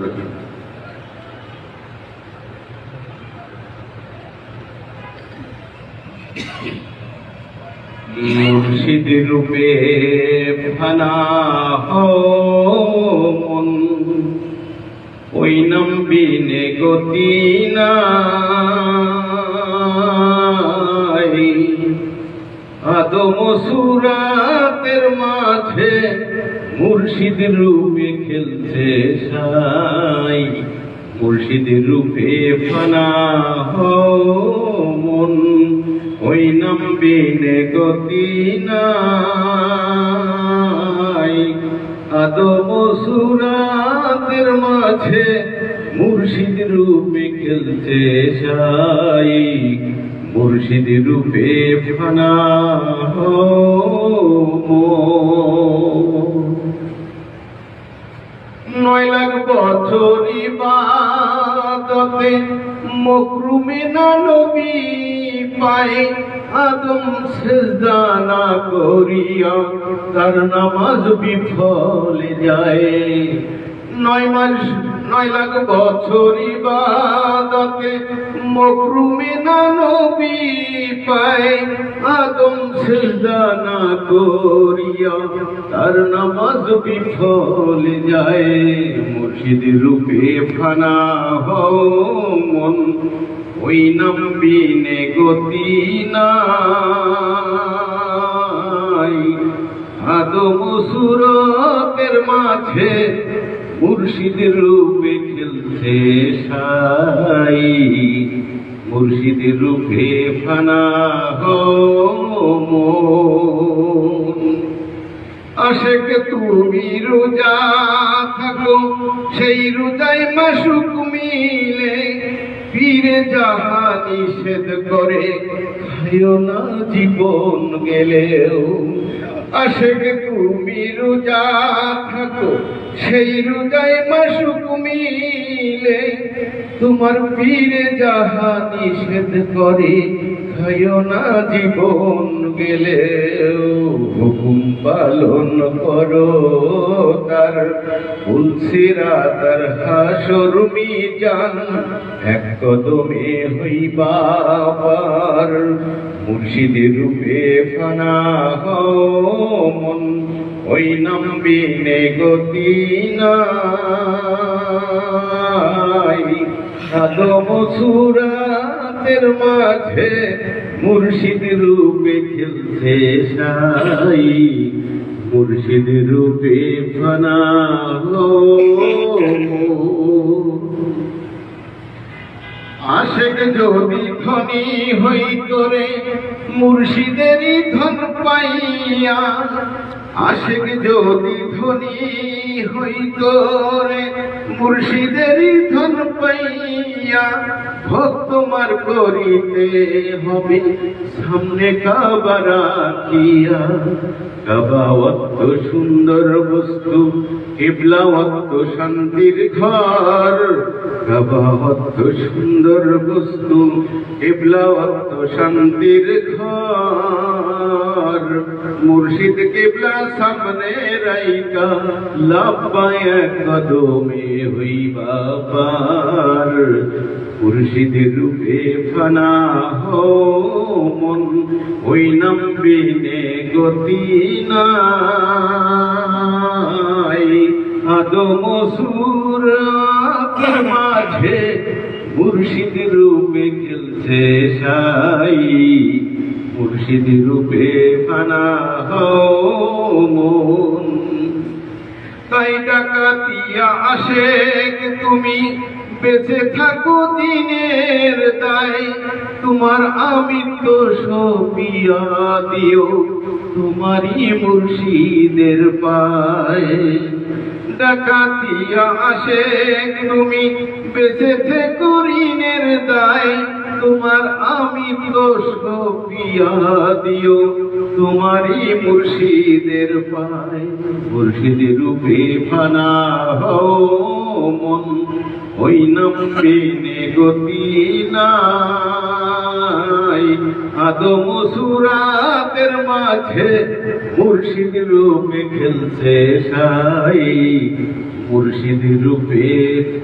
রহিম মুর্শিদ রূপে ফানা মন। ওই নম্বিনে গতি নাই। আদম সুরাতের মাঝে মুর্শিদ রূপে খেলছে সাই মুর্শিদ রূপে ফানা মন, ওই নম্বিনে গতি নাই। আদম সুরাতের মাঝে মুর্শিদ রূপে খেলছে সাই, মুর্শিদ রূপে ফানা নয় লাখ বছরই ইবাদতে মকরুমে না নবী পায় আদম সেজদা না করিয়া তার নামাজ বিফলে যায়। নয় মাস, নয় লাখ বছর ইবাদতে মকরুমে না নবী পায় আদম সেজদা না করিয়া তার নামাজ বিফলে যায়। মুর্শিদ রূপে ফানা হও মন, ওই নাম্বিনে গতি না আদম সুরতের মাঝে মুর্শিদ রূপে খেলছে সাই। মুর্শিদের রূপে ফানা আশেক, তুমি রোজা থাকো, সেই রোজায় মাসুক মিলে ফিরে যাহা নিষেধ করে খাইও না জীবন গেলেও। আশেক তুমি রোজা থাকো, সেই রোজায় মাসুক মিলে। তোমার ফিরে যাহা নিষেধ করে খাইও না জীবন গেলেও। হুকুম পালন করো তার। তুলসিরা তার হাসর মিজান, এক কদমে হইবা মুর্শিদের রূপে ফানা হও মন, ওই নাম্বিনে গতি নাই। আদম সুরাতের মাঝে মুর্শিদ রূপে খেলছে সাই মুর্শিদ রূপে ফানা আশেক যদি ধনী হইত রে মুর্শিদেরই ধন পাইয়া। আশেক যদি ধনী হইত রে মুর্শিদেরই ধন পাইয়া। ভক্তমার করিতে হবে, সামনে কাবারা কিয়া কাবা অত সুন্দর বস্তু, কেবলা অত শান্তির ঘর। সুন্দর বস্তু কেবলা অত শান্তির ঘর। মুর্শিদ কেবলা সামনে রাইকা লাভবায় কদমে হইবা পার মুর্শিদ রূপে ফানা হো মন, ওই নাম্বিনে গতি নাই। আদম সুর মাঝে মুর্শিদ রূপে খেলছে সাই। মুর্শিদ রূপে ফানা মন। তাই ডাকাতিয়া আসে তুমি বেঁচে থাকো দিনের দায়। তোমার আমৃত্য সপিয়া দিও, তোমারই মুর্শিদের পায়। ডাকাতিয়া আসে তুমি। বেঁচে থেকো ঋণের দায়। তোমার আমি দোষ পিয়া দিও। তোমারই মুর্শিদের পায়। মুর্শিদের রূপে ফানা হও মন। ওই নাম্বিনে গতি নাই। আদম সুরাতের মাঝে মুর্শিদ রূপে খেলছে সাই। মুর্শিদ রূপে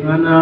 থানা